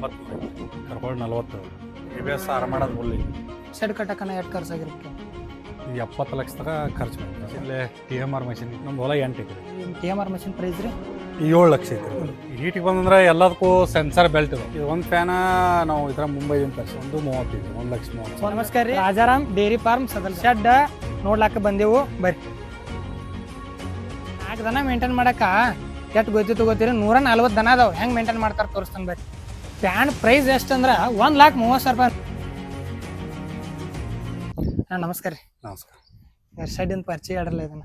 ಒಂಬತ್ತು ಕರ್ಕೊಂಡು ನಲ್ವತ್ತು. ಎ ಬಿ ಎಸ್ ಆರು ಮಾಡೋದು ಬುಲ್ಲಿ ಶೆಡ್ ಕಟ್ಟಕನ ಎಷ್ಟು ಖರ್ಚಾಗಿರುತ್ತೆ ಈ ಎಪ್ಪತ್ತು ಲಕ್ಷ ತನಕ ಖರ್ಚು ಮಾಡ್ತೀವಿ ಇಲ್ಲೇ ಟಿ ಎಂ ಆರ್ ಮಷಿನ್ ನಮ್ದು ಹೊಲ ಎಂಟು ಐತ್ರಿ T M R machine price ರೀ? ಏಳು ಲಕ್ಷ ಐತ್ರಿ ಹೀಟಿಗೆ ಬಂದಂದ್ರೆ ಎಲ್ಲದಕ್ಕೂ ಸೆನ್ಸರ್ ಬೆಲ್ಟ್ ಇದೆ ಇದು ಒಂದು ಫ್ಯಾನ ನಾವು ಇದರ ಮುಂಬೈದಿಂದ ತರಿಸಿ ಒಂದು ಮೂವತ್ತೈದು ಒಂದು ಲಕ್ಷ ಮೂವತ್ತು. ನಮಸ್ಕಾರ ರೀ. Rajaram dairy farm Sadal shed ನೋಡ್ಲಾಕ ಬಂದೆವು. ಬರ್ರಿ. ನಾಲ್ಕು ದನ ಮೇಂಟೈನ್ ಮಾಡಕ್ಕೆ ಎಷ್ಟು ಗೊತ್ತಿತ್ತು ಗೊತ್ತಿರಿ ನೂರ ನಲ್ವತ್ತು ದನ ಅದಾವ. ಹೆಂಗೆ ಮೇಂಟೈನ್ ಮಾಡ್ತಾರೆ ತೋರಿಸ್ತಾನೆ ಬರ್ರಿ. ಪ್ಯಾನ್ ಪ್ರೈಸ್ ಎಷ್ಟು ಅಂದ್ರೆ ಒಂದು ಲಾಕ್ ಮೂವತ್ತು ಸಾವಿರ ರೂಪಾಯಿ. ಹಾಂ ನಮಸ್ಕಾರ ರೀ. ನಮಸ್ಕಾರ. ಶೆಡ್ಡಿನ ಪರಿಚಯ ಹೇಳ್ರಲ್ಲ ಇದನ್ನ?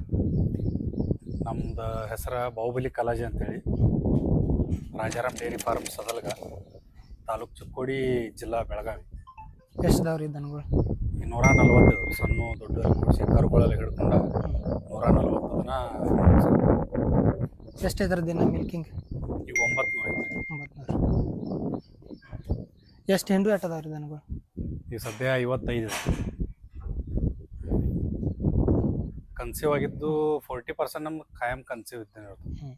ನಮ್ದು ಹೆಸರು ಬಾಹುಬಲಿ ಕಾಲೇಜ್ ಅಂತೇಳಿ. ರಾಜಾರಾಮ್ ಡೈರಿ ಫಾರ್ಮ್ ಸದಲ್ಗ ತಾಲೂಕು ಚಿಕ್ಕೋಡಿ ಜಿಲ್ಲಾ ಬೆಳಗಾವಿ. ಎಷ್ಟು ದವ್ರಿ ದನಗಳು? ನೂರ ನಲ್ವತ್ತು ಸಣ್ಣ ದೊಡ್ಡ ಕರುಗಳೆಲ್ಲ ಹಿಡ್ಕೊಂಡು ನೂರ ನಲ್ವತ್ತು ದಿನ ಎಷ್ಟು ಇದ್ರ ದಿನ ಮಿಲ್ಕಿಂಗ್ ಈಗ ಒಂಬತ್ತು ನೂರ ಒಂಬತ್ತು ಒಂಬತ್ತು ಎಷ್ಟು ಹಿಂಡು ಎಷ್ಟು ಅದಾವ ರೀ ದನಗಳು? ಈಗ ಸದ್ಯ ಐವತ್ತೈದು. ಕನ್ಸೀವ್ ಆಗಿದ್ದು ಫೋರ್ಟಿ ಪರ್ಸೆಂಟ್ ನಮ್ಗೆ ಖಾಯಂ ಕನ್ಸೀವ್ ಇದ್ದೇನೆ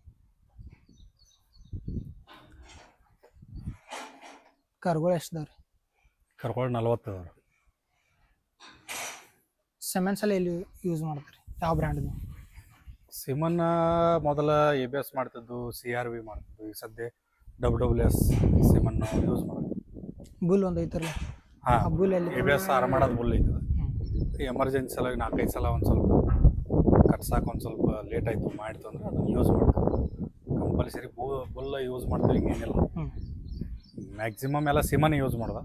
ಕರುಗಳು ಎಷ್ಟು ಅದಾವ ರೀ ಕರ್ಕೊಂಡು ನಲ್ವತ್ತು ಅದಾವ ಸೆಮೆನ್ಸ್ ಎಲ್ಲ ಎಲ್ಲಿ ಯೂಸ್ ಮಾಡ್ತಾರೆ? ಯಾವ ಬ್ರ್ಯಾಂಡ್ದು ಸಿಮನ್ ಮೊದಲ ಎ ಬಿ ಎಸ್ ಮಾಡ್ತಿದ್ದು ಸಿ ಆರ್ ವಿ ಮಾಡ್ತಿದ್ದು ಈಗ ಸದ್ಯ W W S semen use ಮಾಡೋದು ಬುಲ್ ಒಂದು ಐತಲ್ಲ? ಆ ಹಾಂ ಬುಲ್ ಅಲ್ಲಿ ಎ ಬಿ ಎಸ್ ಆರ್ ಮಾಡೋದು ಬುಲ್ ಐತದ. ಎಮರ್ಜೆನ್ಸಿ ಸಲ ನಾಲ್ಕೈದು ಸಲ ಒಂದು ಸ್ವಲ್ಪ ಕಟ್ಸಾಕ ಒಂದು ಸ್ವಲ್ಪ ಲೇಟ್ ಆಯಿತು ಮಾಡಿತು ಅಂದ್ರೆ ಅದನ್ನು ಯೂಸ್ ಮಾಡ್ತೀವಿ ಕಂಪಲ್ಸರಿ ಬು ಬುಲ್ಲ ಯೂಸ್ ಮಾಡ್ತೀವಿ ಹಿಂಗೇನಿಲ್ಲ. ಮ್ಯಾಕ್ಸಿಮಮ್ ಎಲ್ಲ ಸಿಮನೇ ಯೂಸ್ ಮಾಡ್ದೆ.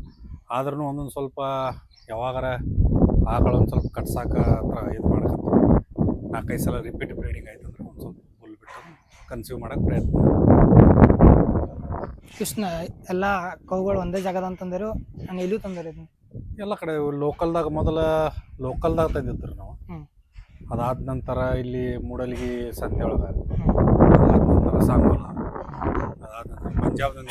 ಆದ್ರೂ ಒಂದೊಂದು ಸ್ವಲ್ಪ ಯಾವಾಗಾರ ಆಕಳ ಒಂದು ಸ್ವಲ್ಪ ಕಟ್ಸಾಕ ಹತ್ರ ಇದು ಮಾಡಕತ್ತ ನಾಲ್ಕೈದು ಸಲ ರಿಪೀಟ್ ಬ್ರೀಡಿಂಗ್ ಆಯ್ತು ಅಂದ್ರೆ ಒಂದು ಸ್ವಲ್ಪ ಬುಲ್ ಬಿಟ್ಟು ಕನ್ಸ್ಯೂಮ್ ಮಾಡೋಕೆ ಪ್ರಯತ್ನ. ಕೃಷ್ಣ ಎಲ್ಲ ಕೌಗಳು ಒಂದೇ ಜಾಗದ ಅಂತಂದರು ನಾನು ಎಲ್ಲೂ ತಂದರೆ ಇದನ್ನ ಎಲ್ಲ ಕಡೆ ಲೋಕಲ್ದಾಗ ಮೊದಲ ಲೋಕಲ್ದಾಗ ತಂದಿದ್ರು ನಾವು. ಹ್ಮ್. ಅದಾದ ನಂತರ ಇಲ್ಲಿ ಮೂಡಲ್ಗಿ ಸಂತೆ ಒಳಗೆ ಅದಾದ ನಂತರ ಸಾಂಗೋಲ ಅದಾದ ನಂತರ ಪಂಜಾಬ್ದಿಂದ.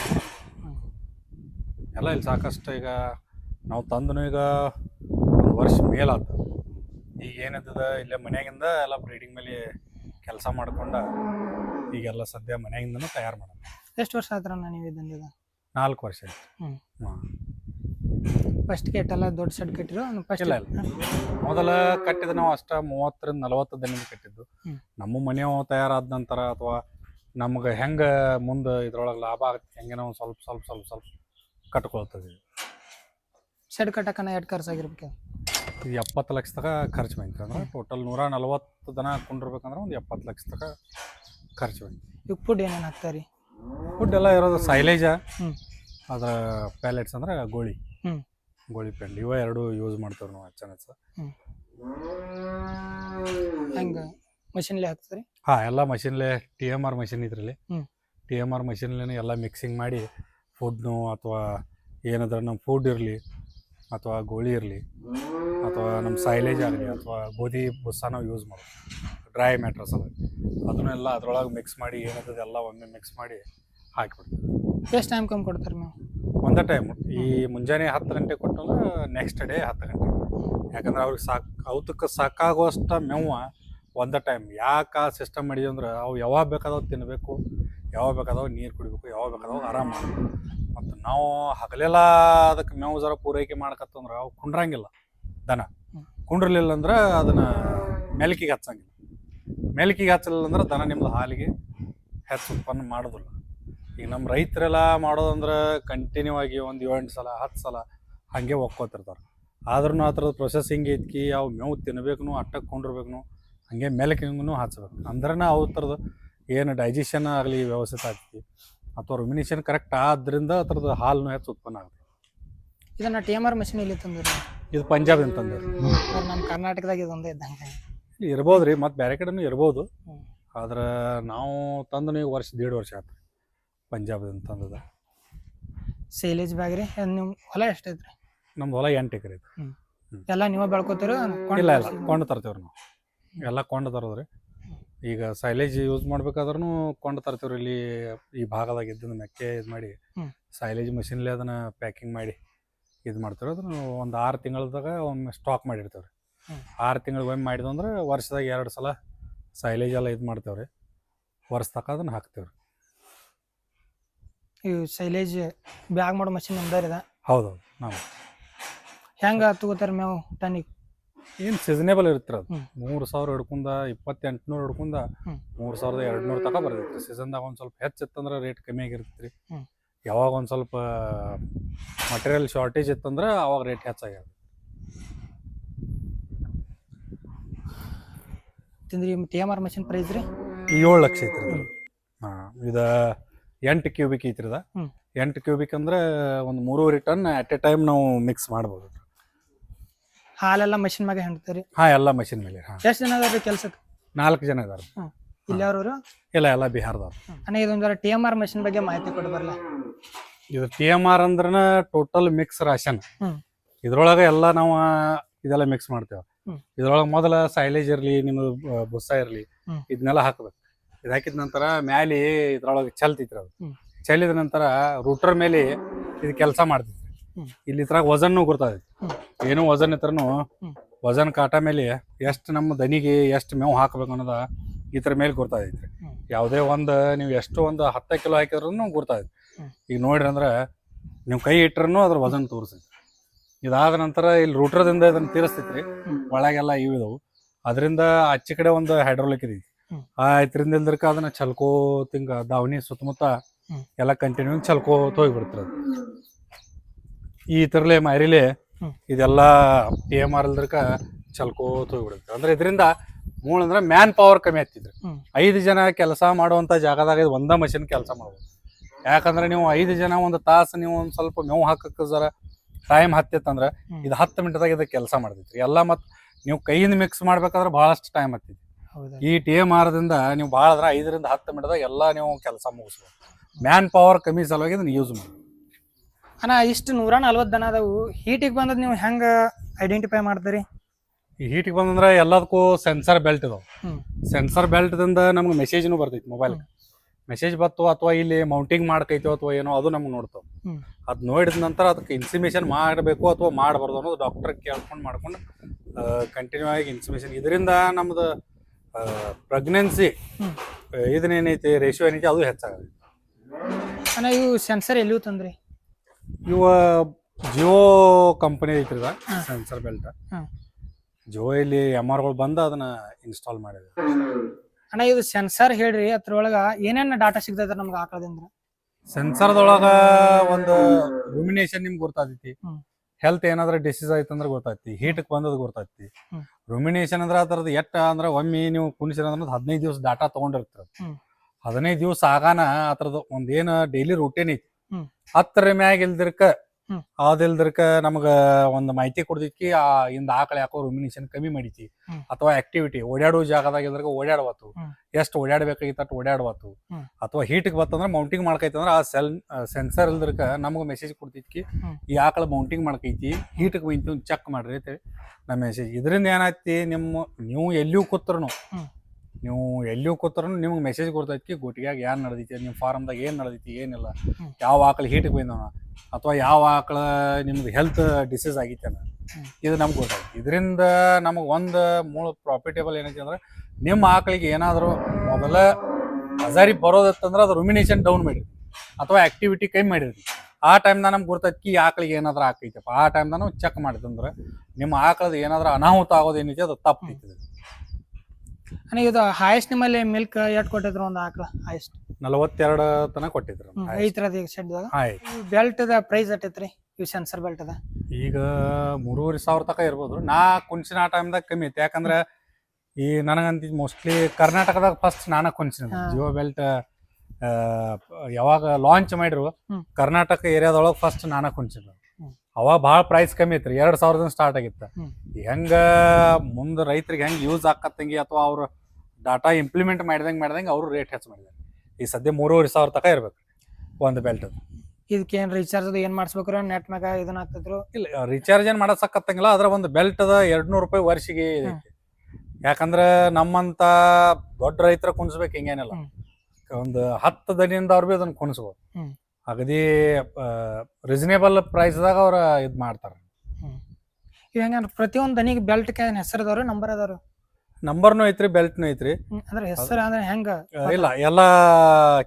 ಎಲ್ಲ ಇಲ್ಲಿ ಸಾಕಷ್ಟು ಈಗ ನಾವು ತಂದನು ಈಗ ಒಂದು ವರ್ಷ ಮೇಲಾತ. ಈಗ ಏನಿದ್ದದ ಇಲ್ಲೇ ಮನ್ಯಾಗಿಂದ ಎಲ್ಲ ಬ್ರೀಡಿಂಗ್ ಮೇಲೆ ಕೆಲಸ ಮಾಡಿಕೊಂಡ ಈಗೆಲ್ಲ ಸದ್ಯ ಮನ್ಯಾಗಿಂದನೂ ತಯಾರು ಮಾಡೋದು ಎಷ್ಟು ವರ್ಷ ಆತ್ರ ನೀವು ಇದ್ದಂದಿದ ನಾಲ್ಕು ವರ್ಷ ಆಯ್ತು. ಹ್ಮ್. ಹಾಂ. ಫಸ್ಟ್ಗೆ ಎಟ್ಟೆಲ್ಲ ದೊಡ್ಡ ಶೆಡ್ ಕಟ್ಟಿರೋ ಫಸ್ಟ್ ಇಲ್ಲ ಇಲ್ಲ. ಮೊದಲ ಕಟ್ಟಿದ ನಾವು ಅಷ್ಟ ಮೂವತ್ತರಿಂದ ನಲವತ್ತು ದಿನದ ಕಟ್ಟಿದ್ದು. ನಮ್ಮ ಮನೆ ತಯಾರಾದ ನಂತರ ಅಥವಾ ನಮ್ಗೆ ಹೆಂಗೆ ಮುಂದೆ ಇದ್ರೊಳಗೆ ಲಾಭ ಆಗುತ್ತೆ ಹೆಂಗೆ ನಾವು ಸ್ವಲ್ಪ ಸ್ವಲ್ಪ ಸ್ವಲ್ಪ ಸ್ವಲ್ಪ ಕಟ್ಕೊಳ್ತದೆ ಶೆಡ್ ಕಟ್ಟಕನ ಖರ್ಚು ಖರ್ಚಾಗಿರ್ಬೇಕು ಇದು ಎಪ್ಪತ್ತು ಲಕ್ಷ ತಗ ಖರ್ಚು ಬಂತು ಅಂದ್ರೆ ಟೋಟಲ್ ನೂರ ನಲವತ್ತು ದನ ಕುಂಡಿರ್ಬೇಕಂದ್ರೆ ಒಂದು ಎಪ್ಪತ್ತು ಲಕ್ಷ ತಗ ಖರ್ಚು ಬಂತು. ಈಗ ಫುಡ್ ಏನೇನು ಹಾಕ್ತಾರೆ? ಫುಡ್ ಎಲ್ಲ ಇರೋದು ಸೈಲೇಜ ಅದರ ಪ್ಯಾಲೆಟ್ಸ್ ಅಂದ್ರೆ ಗೋಳಿ. ಗೋಳಿ ಪೆಂಡ್ ಇವ ಎರಡು ಯೂಸ್ ಮಾಡ್ತೇವೆ ನಾವು ಚೆನ್ನಾಗಿ ಹೆಂಗೆ ಮಷಿನ್ಲೆ ಹಾಕ್ತಾರೆ? ಹಾಂ ಎಲ್ಲ ಮಷಿನ್ಲೆ ಟಿ ಎಂ ಆರ್ ಮಷಿನ್ ಇದ್ರಲ್ಲಿ. ಟಿ ಎಂ ಆರ್ ಮಷಿನ್ಲೇ ಎಲ್ಲ ಮಿಕ್ಸಿಂಗ್ ಮಾಡಿ ಫುಡ್ನು ಅಥವಾ ಏನಾದ್ರೆ ನಮ್ಮ ಫುಡ್ ಇರಲಿ ಅಥವಾ ಗೋಳಿ ಇರಲಿ ಅಥವಾ ನಮ್ಮ ಸೈಲೇಜ್ ಆಗಲಿ ಅಥವಾ ಗೋಧಿ ಬುಸ್ಸ ನಾವು ಯೂಸ್ ಮಾಡೋದು ಡ್ರೈ ಮ್ಯಾಟ್ರಸ್ ಅದ. ಅದನ್ನೆಲ್ಲ ಅದ್ರೊಳಗೆ ಮಿಕ್ಸ್ ಮಾಡಿ ಏನಿದೆ ಎಲ್ಲ ಒಮ್ಮೆ ಮಿಕ್ಸ್ ಮಾಡಿ ಹಾಕಿಬಿಡ್ತೀವಿ. ಎಷ್ಟು ಟೈಮ್ ಕಮ್ಮಿ ಕೊಡ್ತಾರೆ ನೀವು? ಒಂದೇ ಟೈಮ್ ಈ ಮುಂಜಾನೆ ಹತ್ತು ಗಂಟೆ ಕೊಟ್ಟಂದ್ರೆ ನೆಕ್ಸ್ಟ್ ಡೇ ಹತ್ತು ಗಂಟೆ. ಯಾಕಂದ್ರೆ ಅವ್ರಿಗೆ ಸಾಕು ಅವತ್ತಕ್ಕೆ ಸಾಕಾಗುವಷ್ಟು ಮೇವು ಒಂದೇ ಟೈಮ್ ಯಾಕೆ ಆ ಸಿಸ್ಟಮ್ ಮಾಡಿದ್ವಿ ಅಂದ್ರೆ ಅವು ಯಾವಾಗ ಬೇಕಾದವು ತಿನ್ನಬೇಕು ಯಾವಾಗ ಬೇಕಾದಾಗ ನೀರು ಕುಡಿಬೇಕು ಯಾವಾಗ ಬೇಕಾದಾಗ ಆರಾಮ ಮಾಡಬೇಕು. ಮತ್ತು ನಾವು ಹಗಲೆಲ್ಲ ಅದಕ್ಕೆ ಮೇವು ಜರ ಪೂರೈಕೆ ಮಾಡ್ಕತ್ತಂದ್ರೆ ಅವು ಕುಂಡ್ರಂಗಿಲ್ಲ ದನ. ಕುಂಡ್ರಲಿಲ್ಲ ಅಂದ್ರೆ ಅದನ್ನು ಮೆಲ್ಕಿಗೆ ಹಚ್ಚಂಗಿಲ್ಲ. ಮೆಲ್ಕಿಗೆ ಹಚ್ಚಲಿಲ್ಲ ಅಂದ್ರೆ ದನ ನಿಮ್ದು ಹಾಲಿಗೆ ಹೆಚ್ಚು ಉತ್ಪನ್ನ ಮಾಡೋದಿಲ್ಲ. ಈಗ ನಮ್ಮ ರೈತರೆಲ್ಲ ಮಾಡೋದಂದ್ರೆ ಕಂಟಿನ್ಯೂ ಆಗಿ ಒಂದು ಏಳೆಂಟು ಸಲ ಹತ್ತು ಸಲ ಹಾಗೆ ಒಕ್ಕೋತಿರ್ತಾರೆ. ಆದ್ರೂ ಆ ಥರದ ಪ್ರೊಸೆಸಿಂಗ್ ಐತಿ ಅವು ಮೇವು ತಿನ್ಬೇಕು ಅಟ್ಟಕ್ಕೆ ಕೊಂಡಿರ್ಬೇಕು ಹಾಗೆ ಮೆಲಕಿಂಗೂ ಹಚ್ಬೇಕು. ಅಂದ್ರೆ ಅವು ಥರದ್ದು ಏನು ಡೈಜೆಷನ್ ಆಗಲಿ ವ್ಯವಸ್ಥಿತ ಆಗ್ತೈತಿ ಅಥವಾ ರುಮಿನೇಷನ್ ಕರೆಕ್ಟ್ ಆದ್ರಿಂದ ಅದ್ರದ್ದು ಹಾಲು ಹೆಚ್ಚು ಉತ್ಪನ್ನ ಆಗುತ್ತೆ. ಇದನ್ನ ಟಿ ಎಂ ಆರ್ ಮೆಷಿನ್ ಇಲ್ಲಿ ತಂದಿರಿ. ಇದು ಪಂಜಾಬ್ ತಂದಿರಿ ನಮ್ಮ ಕರ್ನಾಟಕದಾಗ ಇದೊಂದೇ ಇದ್ದಂಗೆ. ಇರ್ಬೋದು ರೀ ಮತ್ತು ಬೇರೆ ಕಡೆನೂ ಇರ್ಬೋದು. ಆದ್ರೆ ನಾವು ತಂದು ನೀವು ವರ್ಷ ದೇಡ್ ವರ್ಷ ಆಯ್ತು ಪಂಜಾಬ್ದಿಂದ ತಂದದ ಸೇಲೇಜ್ ಬ್ಯಾಗ್ ರೀ ನಿಮ್ಮ ಹೊಲ ಎಷ್ಟೈತ್ರಿ? ನಮ್ದು ಹೊಲ ಎಂಟು ಎಕರೆ ಐತೆ ಎಲ್ಲ ನೀವೇ ಬೆಳ್ಕೋತೀರ? ಇಲ್ಲ ಇಲ್ಲ ಕೊಂಡು ತರ್ತೇವ್ರಿ ನಾವು. ಎಲ್ಲ ಕೊಂಡು ತರೋದ್ರಿ. ಈಗ ಸೈಲೇಜ್ ಯೂಸ್ ಮಾಡ್ಬೇಕಾದ್ರೂ ಕೊಂಡು ತರ್ತೀವ್ರಿ ಇಲ್ಲಿ ಈ ಭಾಗದಾಗ ಇದ್ದಿಂದ ಮೆಕ್ಕೆ ಇದು ಮಾಡಿ. ಸೈಲೇಜ್ ಮಷಿನ್ಲಿ ಅದನ್ನ ಪ್ಯಾಕಿಂಗ್ ಮಾಡಿ ಇದು ಮಾಡ್ತೀವಿ ಅದನ್ನು ಒಂದು ಆರು ತಿಂಗಳದಾಗ ಒಮ್ಮೆ ಸ್ಟಾಕ್ ಮಾಡಿರ್ತೀವಿ ರೀ. ಆರು ತಿಂಗಳಿಗೆ ಒಮ್ಮೆ ಮಾಡಿದ್ವು ಅಂದ್ರೆ ವರ್ಷದಾಗ ಎರಡು ಸಲ ಸೈಲೇಜ್ ಎಲ್ಲ ಇದು ಮಾಡ್ತೇವೆ ರೀ ವರ್ಷ ತಕ ಅದನ್ನು ಹಾಕ್ತೇವೆ ರೀ ಇವು ಸೈಲೇಜ್ ಬ್ಯಾಗ್ ಮಾಡೋ ಮಷಿನ್ ಹೌದೌದು ನಾವು. ಹೆಂಗ ತಗೋತಾರ ಮೇವು ಟನ್ನಿಗೆ ಏನು ಸೀಸನೇಬಲ್ ಇರುತ್ತೆ ಅದು. ಮೂರು ಸಾವಿರ ಹಿಡ್ಕೊಂಡ ಇಪ್ಪತ್ತೆಂಟುನೂರು ಹಿಡ್ಕೊಂಡ. ಮೂರು ಸಾವಿರದ ಎರಡು ನೂರು ತನಕ ಬರ್ತೈತ್ರಿ. ಸೀಸನ್ದಾಗ ಒಂದು ಸ್ವಲ್ಪ ಹೆಚ್ಚಿತ್ತಂದ್ರೆ ರೇಟ್ ಕಮ್ಮಿ ಆಗಿರ್ತೈತೆ ರೀ ಯಾವಾಗ ಒಂದು ಸ್ವಲ್ಪ ಮಟೀರಿಯಲ್ ಶಾರ್ಟೇಜ್ ಇತ್ತಂದ್ರೆ ಅವಾಗ ರೇಟ್ ಹೆಚ್ಚಾಗ್ಯದ ತಿಂದ್ರಿ T M R machine price ರೀ? ಏಳು ಲಕ್ಷ ಐತ್ರಿ ಹಾಂ ಇದು ಎಂಟು ಕ್ಯೂಬಿಕ್ ಐತ್ರಿ ಇದು ಎಂಟು ಕ್ಯೂಬಿಕ್ ಅಂದ್ರೆ ಒಂದು ಮೂರುವರೆ ಟನ್ ಅಟ್ ಎ ಟೈಮ್ ನಾವು ಮಿಕ್ಸ್ ಮಾಡ್ಬೋದು. ಹಾಲೆಲ್ಲ ಮಷಿನ್ ಮ್ಯಾಗ ಹೆಂಡ್ತೀರಿ? ಹಾ ಎಲ್ಲ ಮಷಿನ್ ಮೇಲೆ ಹಾಂ. ಎಷ್ಟು ಜನ ಅದಾರ ಕೆಲ್ಸಕ್ಕೆ? ನಾಲ್ಕು ಜನ ಇದಾರೆ ಇಲ್ಲಿ ಅವ್ರವ್ರು ಇಲ್ಲ ಎಲ್ಲ ಬಿಹಾರದವ್ರು. ಅಣ್ಣ ಇದೊಂದರ ಟಿ ಎಂ ಆರ್ ಮಷಿನ್ ಬಗ್ಗೆ ಮಾಹಿತಿ ಕೊಟ್ಟು ಬರಲ್ಲ ಇದು ಟಿ ಎಂ ಆರ್ ಅಂದ್ರನ ಟೋಟಲ್ ಮಿಕ್ಸ್ ರಾಶನ್ ಹ್ಮ್. ಇದ್ರೊಳಗೆ ಎಲ್ಲ ನಾವು ಇದೆಲ್ಲ ಮಿಕ್ಸ್ ಮಾಡ್ತೇವೆ. ಹ್ಮ್. ಇದ್ರೊಳಗೆ ಮೊದಲ ಸೈಲೇಜ್ ಇರಲಿ ನಿಮ್ಮದು ಬ- ಬುಸ್ಸ ಇರಲಿ ಹ್ಮ್. ಇದನ್ನೆಲ್ಲ ಹಾಕ್ಬೇಕು. ಇದು ಹಾಕಿದ ನಂತರ ಮ್ಯಾಲೆ ಇದ್ರೊಳಗೆ ಚಲ್ತಿತ್ರಿ ಅದು. ಹ್ಮ್. ಚೆಲ್ಲಿದ ನಂತರ ರೂಟರ್ ಮೇಲೆ ಇದು ಕೆಲಸ ಮಾಡ್ತೈತ್ರಿ ಹ್ಮ್. ಇಲ್ಲಿ ಇದ್ರಾಗ ವಜನ್ನು ಗುರ್ತೈತಿ ಏನೋ ವಜನ್ ಇತ್ರನು ವಜನ್ ಕಾಟ ಮೇಲೆ ಎಷ್ಟು ನಮ್ಮ ದನಿಗೆ ಎಷ್ಟು ಮೇವು ಹಾಕಬೇಕು ಅನ್ನೋದ ಇದ್ರ ಮೇಲೆ ಕೊಡ್ತಾ ಇದ್ರಿ ಯಾವುದೇ ಒಂದು ನೀವು ಎಷ್ಟು ಒಂದು ಹತ್ತ ಕಿಲೋ ಹಾಕಿದ್ರು ಕೊಡ್ತಾ ಇದ್ರಿ ಈಗ ನೋಡ್ರಿ ಅಂದ್ರೆ ನೀವು ಕೈ ಇಟ್ಟರೂ ಅದ್ರ ವಜನ್ ತೋರಿಸ್ತೈತಿ ಇದಾದ ನಂತರ ಇಲ್ಲಿ ರೂಟ್ರದಿಂದ ಇದನ್ನ ತೀರಿಸ್ತೈತ್ರಿ. ಒಳಗೆಲ್ಲ ಇವು ಇದಾವು. ಅದರಿಂದ ಆಚೆ ಕಡೆ ಒಂದು ಹೈಡ್ರೋಲಿಕ್ ಇದೆ. ಆ ಇದರಿಂದ ಇಲ್ದರ್ಕ ಅದನ್ನ ಚಲ್ಕೋ ತಿಂಗ ದಾವಣಿ ಸುತ್ತಮುತ್ತ. ಎಲ್ಲ ಕಂಟಿನ್ಯೂ ಚಲ್ಕೋತ ಹೋಗ್ಬಿಡ್ತಾರೆ ಅದು. ಈ ತರಲೆ ಮಾರಿಲೆ. ಇದೆಲ್ಲ ಟಿ ಎಂ ಆರ್ ಇಲ್ದರ್ಕ ಚಲ್ಕೋತ ಹೋಗ್ಬಿಡುತ್ತೆ. ಅಂದ್ರೆ ಇದರಿಂದ ಮೂಳ ಅಂದ್ರೆ ಮ್ಯಾನ್ ಪವರ್ ಕಮ್ಮಿ ಆಗ್ತಿದ್ರು. ಐದು ಜನ ಕೆಲಸ ಮಾಡುವಂತ ಜಾಗದಾಗ ಇದು ಒಂದ ಮಷಿನ್ ಕೆಲಸ ಮಾಡ್ಬೋದು. ಯಾಕಂದ್ರೆ ನೀವು ಐದು ಜನ ಒಂದು ತಾಸು ನೀವು ಒಂದ್ ಸ್ವಲ್ಪ ಮೇವು ಹಾಕಕ್ಕೆ ಜರ ಟೈಮ್ ಹತ್ತಿತ್ತಂದ್ರೆ ಅಂದ್ರೆ ಇದು ಹತ್ತು ಮಿನಿಟ್ದಾಗ ಇದು ಕೆಲಸ ಮಾಡ್ತಿತ್ತು ಎಲ್ಲ ಮತ್ತೆ ನೀವು ಕೈಯಿಂದ ಮಿಕ್ಸ್ ಮಾಡ್ಬೇಕಾದ್ರೆ ಬಹಳಷ್ಟು ಟೈಮ್ ಹತ್ತಿತ್ತು. ಈ ಟಿ ಎಂ ಆರ್ದಿಂದ ನೀವು ಭಾಳ ಅಂದ್ರೆ ಐದರಿಂದ ಹತ್ತು ಮಿನಿಟ್ದಾಗ ಎಲ್ಲ ನೀವು ಕೆಲಸ ಮುಗಿಸ್ಬೋದು. ಮ್ಯಾನ್ ಪವರ್ ಕಮ್ಮಿ ಸಲುವಾಗಿ ಇದನ್ನ ಯೂಸ್ ಮಾಡಿ ಅಣ್ಣ ಇಷ್ಟು ನೂರ ನಲ್ವತ್ತು ದನ ಅದಾವು. ಹೀಟಿಗೆ ಬಂದದ್ ನೀವು ಹೆಂಗ ಐಡೆಂಟಿಫೈ ಮಾಡ್ತೀರಿ? ಈ ಹೀಟಿಗೆ ಬಂದಂದ್ರೆ ಎಲ್ಲದಕ್ಕೂ ಸೆನ್ಸರ್ ಬೆಲ್ಟ್ ಇದಾವೆ. ಹ್ಮ್. ಸೆನ್ಸರ್ ಬೆಲ್ಟ್ದಿಂದ ನಮ್ಗೆ ಮೆಸೇಜ್ನು ಬರ್ತೈತಿ ಮೊಬೈಲ್ ಮೆಸೇಜ್ ಬತ್ತು ಅಥವಾ ಇಲ್ಲಿ ಮೌಂಟಿಂಗ್ ಮಾಡ್ಕೈತೋ ಅಥವಾ ಏನೋ ಅದು ನಮ್ಗೆ ನೋಡ್ತಾವ್. ಅದ್ ಅದು ನೋಡಿದ ನಂತರ ಅದಕ್ಕೆ ಇನ್ಸಿಮೇಷನ್ ಮಾಡಬೇಕು ಅಥವಾ ಮಾಡಬಾರ್ದು ಅನ್ನೋದು ಡಾಕ್ಟರ್ ಕೇಳ್ಕೊಂಡು ಮಾಡ್ಕೊಂಡು ಕಂಟಿನ್ಯೂ ಆಗಿ ಇನ್ಸಿಮೇಷನ್ ಇದರಿಂದ ನಮ್ದು ಪ್ರೆಗ್ನೆನ್ಸಿ ಹ್ಮ್. ಇದನ್ನೇನೈತಿ ರೇಷಿಯೋ ಏನೈತಿ ಅದು ಹೆಚ್ಚಾಗುತ್ತೆ. ಅಣ್ಣ ಇವು ಸೆನ್ಸರ್ ಎಲ್ಲಿ ತಂದ್ರಿ? ಇವ ಜಿಯೋ ಕಂಪನಿ ಐತ್ರಿ ಇದ ಸೆನ್ಸರ್ ಬೆಲ್ಟ್ ಹ್ಮ್. ಜಿಯೋ ಇಲ್ಲಿ ಎಂ ಆರ್ಗಳು ಬಂದು ಅದನ್ನ ಇನ್ಸ್ಟಾಲ್ ಮಾಡಿದೆ ಅಣ್ಣ ಇದು ಸೆನ್ಸರ್ ಹೇಳ್ರಿ ಅದ್ರೊಳಗ ಏನೇನ್ ಡಾಟಾ ಸಿಗ್ತೈತೆ ನಮ್ಗೆ ಆಕಳದಿಂದ ಸೆನ್ಸರ್ದೊಳಗ ಒಂದು ರುಮಿನೇಷನ್ ನಿಮ್ಗೆ ಗೊತ್ತಾಗ್ತೈತಿ ಹ್ಮ್. ಹೆಲ್ತ್ ಏನಾದ್ರ ಡಿಸೀಸ್ ಆಯ್ತು ಅಂದ್ರೆ ಗೊತ್ತಾಗ್ತಿ ಹೀಟ್ ಬಂದದ್ ಗೊತ್ತಾಗ್ತಿ ಹ್ಮ್. ರುಮಿನೇಷನ್ ಅಂದ್ರೆ ಅದ್ರದ್ದು ಎಟ್ಟ ಅಂದ್ರೆ ಒಮ್ಮೆ ನೀವು ಕುಣಿಸಿರ ಅಂದ್ರೆ ಹದಿನೈದು ದಿವಸ ಡಾಟಾ ತಗೊಂಡಿರ್ತಾರ ಹ್ಮ್. ಹದಿನೈದು ದಿವಸ ಆಗಾನ ಅದ್ರದ್ದು ಒಂದೇನು ಡೈಲಿ ರೂಟೀನ್ ಐತಿ. ಹತ್ತರ ಮ್ಯಾಗ ಇಲ್ದಿರ್ಕ. ಅದಿಲ್ದಿರ್ಕ ನಮಗ ಒಂದ್ ಮಾಹಿತಿ ಕೊಡ್ತೈತಿ ಆ ಇಂದ ಆಕಳ ಯಾಕೋ ರುಮಿನೇಷನ್ ಕಮ್ಮಿ ಮಾಡಿತಿ ಅಥವಾ ಆಕ್ಟಿವಿಟಿ ಓಡಾಡೋ ಜಾಗದಾಗ ಇದ್ರಾಗ ಓಡಾಡವತ್ತು. ಎಷ್ಟು ಓಡಾಡ್ಬೇಕಾಗಿತ್ತು ಅಷ್ಟು ಓಡಾಡವತ್ತು. ಅಥವಾ ಹೀಟ್ಗೆ ಬತ್ತಂದ್ರ ಮೌಂಟಿಂಗ್ ಮಾಡ್ಕೈತಂದ್ರೆ ಆ ಸೆಲ್ ಸೆನ್ಸರ್ ಇಲ್ದಿರ್ಕ ನಮಗ ಮೆಸೇಜ್ ಕೊಡ್ತೈತಿ ಈ ಆಕಳ ಮೌಂಟಿಂಗ್ ಮಾಡ್ಕೈತಿ ಹೀಟ್ಗೆ ಬೈತಿ ಚೆಕ್ ಮಾಡ್ರಿ ಅಂತೇಳಿ ನಮ್ಮ ಮೆಸೇಜ್ ಇದರಿಂದ ಏನಾಯ್ತಿ ನಿಮ್ಮ ನೀವು ಎಲ್ಲಿಯೂ ಕೂತ್ರು. ನೀವು ಎಲ್ಲಿಯೂ ಕೂತ್ರೂ ನಿಮ್ಗೆ ಮೆಸೇಜ್ ಕೊಡ್ತೈತಿ ಗುಟ್ಟಿಗ್ಯಾಗ ಏನ್ ನಡೆದೈತಿ ನಿಮ್ಮ ಫಾರಮ್ದಾಗ ಏನು ನಡೆದೈತಿ ಏನಿಲ್ಲ. ಯಾವ ಆಕಳು ಹೀಟಿಗೆ ಬಂದವನ? ಅಥವಾ ಯಾವ ಆಕಳ ನಿಮ್ಗೆ ಹೆಲ್ತ್ ಡಿಸೀಸ್ ಆಗೈತೇನ ಇದು ನಮ್ಗೆ ಗೊತ್ತಾಯ್ತು ಇದರಿಂದ ನಮಗೆ ಒಂದು ಮೂಲ ಪ್ರಾಫಿಟೇಬಲ್ ಏನೈತಿ ಅಂದ್ರೆ ನಿಮ್ಮ ಆಕಳಿಗೆ ಏನಾದರೂ ಮೊದಲ ಹಜಾರಿ ಬರೋದತ್ತಂದ್ರೆ ಅದು ರುಮಿನೇಷನ್ ಡೌನ್ ಮಾಡಿರಿ. ಅಥವಾ ಆಕ್ಟಿವಿಟಿ ಕಮ್ಮಿ ಮಾಡಿರ್ತೀವಿ ಆ ಟೈಮ್ದಾಗ ನಮ್ಗೆ ಗುರ್ತೈತಿ ಈ ಆಕಳಿಗೆ ಏನಾದರೂ ಆಕೈತಪ್ಪ ಆ ಟೈಮ್ದಾಗ ನಾವು ಚೆಕ್ ಮಾಡಿದಂದ್ರೆ ನಿಮ್ಮ ಆಕಳದ ಏನಾದರೂ ಅನಾಹುತ ಆಗೋದು ಏನೈತಿ ಅದು ತಪ್ಪೈತಿ ಅಣ್ಣ ಇದು ಹಾಯೆಸ್ಟ್ ನಿಮ್ಮಲ್ಲಿ ಮಿಲ್ಕ್ ಎಟ್ ಕೊಟ್ಟಿದ್ರು ಒಂದು ಆಕಳ ಹಾಯೆಸ್ಟ್ ನಲವತ್ತೆರಡು ತನ ಕೊಟ್ಟಿದ್ರು ಐತ್ರದ ಈಗ ಶೆಡ್ದಾಗ ದ ಪ್ರೈಸ್ ಎಟ್ಟೈತ್ರಿ ಇವು ಸೆನ್ಸರ್ ಬೆಲ್ಟ್ ಅದ ಈಗ ಮೂರುವರೆ ಸಾವಿರ ತನಕ ಇರ್ಬೋದು. ನಾ ಕುಂಚಿನ ಆ ಟೈಮ್ದಾಗ ಕಮ್ಮಿ ಐತಿ ಯಾಕಂದ್ರೆ ಈ ನನಗಂತ ಮೋಸ್ಟ್ಲಿ ಕರ್ನಾಟಕದಾಗ ಫಸ್ಟ್ ನಾನ ಕುಂಚಿನ. ಜಿಯೋ ಬೆಲ್ಟ್ ಯಾವಾಗ ಲಾಂಚ್ ಮಾಡಿರು ಕರ್ನಾಟಕ ಏರಿಯಾದೊಳಗೆ ಫಸ್ಟ್ ನಾನ ಕುಂಚಿನ ಅವಾಗ ಭಾಳ ಪ್ರೈಸ್ ಕಮ್ಮಿ ಐತ್ರಿ ಎರಡು ಸಾವಿರದಿಂದ ಸ್ಟಾರ್ಟ್ ಆಗಿತ್ತು. ಹೆಂಗ ಮುಂದೆ ರೈತರಿಗೆ ಹೆಂಗ್ ಯೂಸ್ ಆಕತ್ತಂಗಿ ಅಥವಾ ಅವ್ರು ಡಾಟಾ ಇಂಪ್ಲಿಮೆಂಟ್ ಮಾಡಿದಂಗೆ ಮಾಡ್ದಂಗೆ ಅವರು ರೇಟ್ ಹೆಚ್ಚು ಮಾಡಿದ್ದಾರೆ. ಈ ಸದ್ಯ ಮೂರುವರೆ ಸಾವಿರ ತನಕ ಇರ್ಬೇಕು ಒಂದು ಬೆಲ್ಟ್ ಇದಕ್ಕೆ ಏನು ರೀಚಾರ್ಜ್ ಅದು ಏನು ಮಾಡಿಸ್ಬೇಕ್ರ? ನೆಟ್ ಮ್ಯಾಗ ಇದನ್ನ ಹಾಕ್ತಿದ್ರು? ಇಲ್ಲ ರೀಚಾರ್ಜ್ ಏನು ಮಾಡಸಕತ್ತಂಗಿಲ್ಲ ಅದ್ರ ಒಂದು ಬೆಲ್ಟ್ ಅದ ಎರಡು ನೂರು ರೂಪಾಯಿ ವರ್ಷಿಗೆ ಯಾಕಂದ್ರೆ ನಮ್ಮಂತ ದೊಡ್ಡ ರೈತರ ಕುಣಿಸ್ಬೇಕು ಹಿಂಗೇನಿಲ್ಲ. ಒಂದು ಹತ್ತು ದನಿಯಿಂದ ಅವ್ರು ಬಿ ಅದನ್ನ ಕುಣಿಸ್ಬೋದು. ಅಗದಿ ರೀಸನೇಬಲ್ ಪ್ರೈಸ್ದಾಗ ಅವ್ರ ಇದು ಮಾಡ್ತಾರೆ. ಇವ್ ಹೆಂಗ ಪ್ರತಿಯೊಂದು ದನಿಗೆ ಬೆಲ್ಟ್ ಹೆಸರು ಅದಾವ್ರಿ? ನಂಬರ್ ಅದಾವ್ರಿ? ನಂಬರ್ನು ಐತ್ರಿ ಬೆಲ್ಟ್ನು ಐತ್ರಿ. ಅಂದ್ರೆ ಹೆಸರು ಅಂದ್ರೆ ಹೆಂಗ? ಇಲ್ಲ ಎಲ್ಲಾ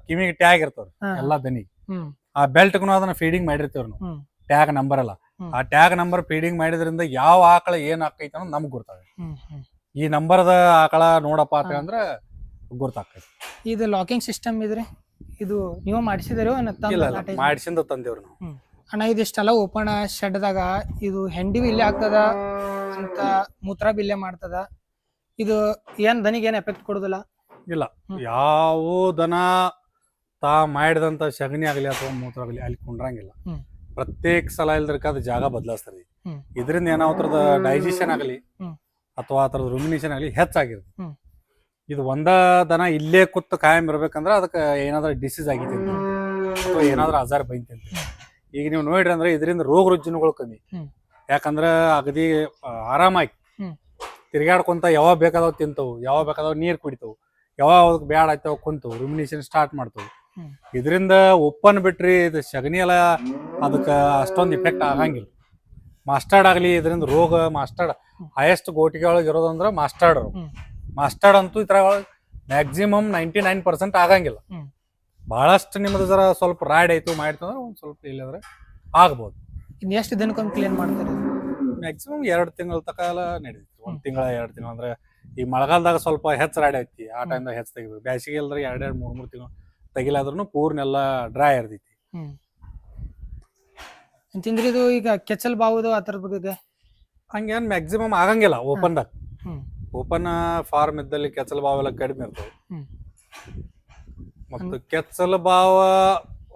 ಕಿವಿಗೆ ಟ್ಯಾಗ್ ಇರ್ತಾವ್ರಿ ಹಾ. ಎಲ್ಲಾ ದನಿ. ಹ್ಮ್. ಆ ಬೆಲ್ಟ್ಗೂ ಅದನ್ನ ಫೀಡಿಂಗ್ ಮಾಡಿರ್ತೇವ್ರಿ ನಾವು. ಹ್ಮ್. ಟ್ಯಾಗ್ ನಂಬರ್ ಅಲ್ಲ ಹ್ಮ್. ಆ ಟ್ಯಾಗ್ ನಂಬರ್ ಫೀಡಿಂಗ್ ಮಾಡಿದ್ರಿಂದ ಯಾವ ಆಕಳ ಏನ್ ಆಕೈತಿ ಅನ್ನೋದು ನಮ್ಗೆ ಹ್ಮ್ ಹ್ಮ್. ಈ ನಂಬರ್ದ ಆಕಳ ನೋಡಪ್ಪ ಅಂತ ಅಂದ್ರೆ ಗುರ್ತಾಕೈತಿ ಇದು ಲಾಕಿಂಗ್ ಸಿಸ್ಟಮ್ ಇದ್ರಿ? ಇದು ನೀವು ಮಾಡಿಸಿದಿರೋ ಇಲ್ಲ ಇಲ್ಲ ಮಾಡಿಸಿಂದ ತಂದೇವ್ರಿ ನಾವು. ಅಣ್ಣ ಇದಿಷ್ಟೆಲ್ಲ ಓಪನ್ ಶೆಡ್ದಾಗ ಇದು ಹೆಂಡಿ ಇಲ್ಲೇ ಆಗ್ತದ ಅಂತ ಮೂತ್ರ ಬಿಲ್ಲೆ ಮಾಡ್ತದ? ಇದು ಏನ್ ದನಿಗೆ ಏನ್ ಎಫೆಕ್ಟ್ ಕೊಡುದಿಲ್ಲ ಇಲ್ಲ ಯಾವ ದನ ತಾ ಮಾಡಿದಂತ ಸಗಣಿ ಆಗಲಿ ಅಥವಾ ಮೂತ್ರ ಆಗಲಿ ಅಲ್ಲಿ ಕುಂಡ್ರಂಗಿಲ್ಲ ಹ್ಮ್. ಪ್ರತ್ಯೇಕ ಸಲ ಅದು ಜಾಗ ಬದಲಾಯಿಸ್ತಾರೆ ಹ್ಮ್. ಇದರಿಂದ ಅದ್ರದ ಡೈಜೆಷನ್ ಆಗಲಿ ಹ್ಮ್. ಅಥವಾ ಅದ್ರದ್ದು ರುಮಿನೇಷನ್ ಆಗಲಿ ಹೆಚ್ಚಾಗಿರುತ್ತೆ ಹ್ಮ್. ಇದು ಒಂದ ದನ ಇಲ್ಲೇ ಕೂತು ಕಾಯಂ ಇರ್ಬೇಕಂದ್ರ ಅದಕ್ಕೆ ಏನಾದ್ರೂ ಡಿಸೀಸ್ ಆಗಿದೆ ಅಂತ ಅಥವಾ ಏನಾದ್ರೂ ಆಜಾರ ಬೈತಿ ಅಂತ ಈಗ ನೀವು ನೋಡ್ರಿ ಅಂದ್ರೆ ಇದರಿಂದ ರೋಗ ರುಜಿನಗಳು ಕಮ್ಮಿ ಹ್ಮ್. ಯಾಕಂದ್ರ ಅಗದಿ ಆ, ಆರಾಮಾಗಿ. ತಿರ್ಗಾಡ್ಕೊಂತ ಯಾವಾಗ ಬೇಕಾದವ್ ತಿಂತವು ಯಾವಾಗ ಬೇಕಾದವ್ ನೀರ್ ಕುಡಿತವು ಯಾವಾಗ ಬ್ಯಾಡ್ ಆಯ್ತಾವ ಕುಂತವು ರುಮಿನೇಷನ್ ಸ್ಟಾರ್ಟ್ ಮಾಡ್ತವು. ಇದರಿಂದ ಒಪ್ಪನ್ ಬಿಟ್ರಿ ಇದು ಸಗಣಿ ಎಲ್ಲ ಅದಕ್ಕೆ ಅಷ್ಟೊಂದು ಇಫೆಕ್ಟ್ ಆಗಂಗಿಲ್ಲ. ಮಾಸ್ಟರ್ಡ್ ಆಗಲಿ ಇದರಿಂದ ರೋಗ ಮಾಸ್ಟರ್ಡ್ ಹೈಯೆಸ್ಟ್ ಗೋಟಿಗೆ ಒಳಗೆ ಇರೋದಂದ್ರೆ ಮಾಸ್ಟರ್ಡ್. ಮಾಸ್ಟರ್ಡ್ ಅಂತೂ ಇದ್ರ ಮ್ಯಾಕ್ಸಿಮಮ್ ನೈಂಟಿ ನೈನ್ ಪರ್ಸೆಂಟ್ ಆಗಂಗಿಲ್ಲ. ಬಹಳಷ್ಟು ನಿಮ್ಮದು ಜರ ಸ್ವಲ್ಪ ರಾಡ್ ಆಯ್ತು ಮಾಡ್ತಂದ್ರೆ ಒಂದು ಸ್ವಲ್ಪ ಇಲ್ಲದ್ರೆ ಆಗ್ಬೋದು. ಇನ್ನು ಎಷ್ಟು ದಿನಕ್ಕೊಮ್ಮೆ ಕ್ಲೀನ್ ಮಾಡ್ತಾರೆ? ಮ್ಯಾಕ್ಸಿಮಮ್ ಎರಡು ತಿಂಗಳ ತಕ ಎಲ್ಲ ಒಂದ್ ತಿಂಗಳ ಎರಡು ತಿಂಗಳ ಅಂದ್ರೆ ಈ ಮಳೆಗಾಲದಾಗ ಸ್ವಲ್ಪ ಹೆಚ್ಚು ರಾಡಿ ಐತಿ ಆ ಟೈಮ್ದಾಗ ಹೆಚ್ಚು ತೆಗಿಬೇಕು ಬ್ಯಾಸಿಗೆ ಅಲ್ರಿ ಎರಡ್ ಎರಡು ಮೂರ್ ಮೂರ್ ತಿಂಗಳು ತೆಗಿಲಾದ್ರೂ ಪೂರ್ನೆಲ್ಲ ಡ್ರೈ ಇರ್ತೈತಿ. ಹ್ಮ್. ಅಂತಂದ್ರೆ ಇದು ಈಗ ಕೆಚ್ಚಲ್ ಬಾವುದು ಆ ಥರದ ಬಗ್ಗೆ ಹಂಗೇನ್ ಮ್ಯಾಕ್ಸಿಮಮ್ ಆಗಂಗಿಲ್ಲ ಓಪನ್ದಾಗ ಹ್ಮ್. ಓಪನ್ ಫಾರ್ಮ್ ಇದ್ದಲ್ಲಿ ಕೆಚ್ಚಲ ಬಾವ್ ಎಲ್ಲ ಕಡಿಮೆ ಇರ್ತವೆ. ಹ್ಮ್. ಮತ್ತು ಕೆಚ್ಚಲ ಬಾವ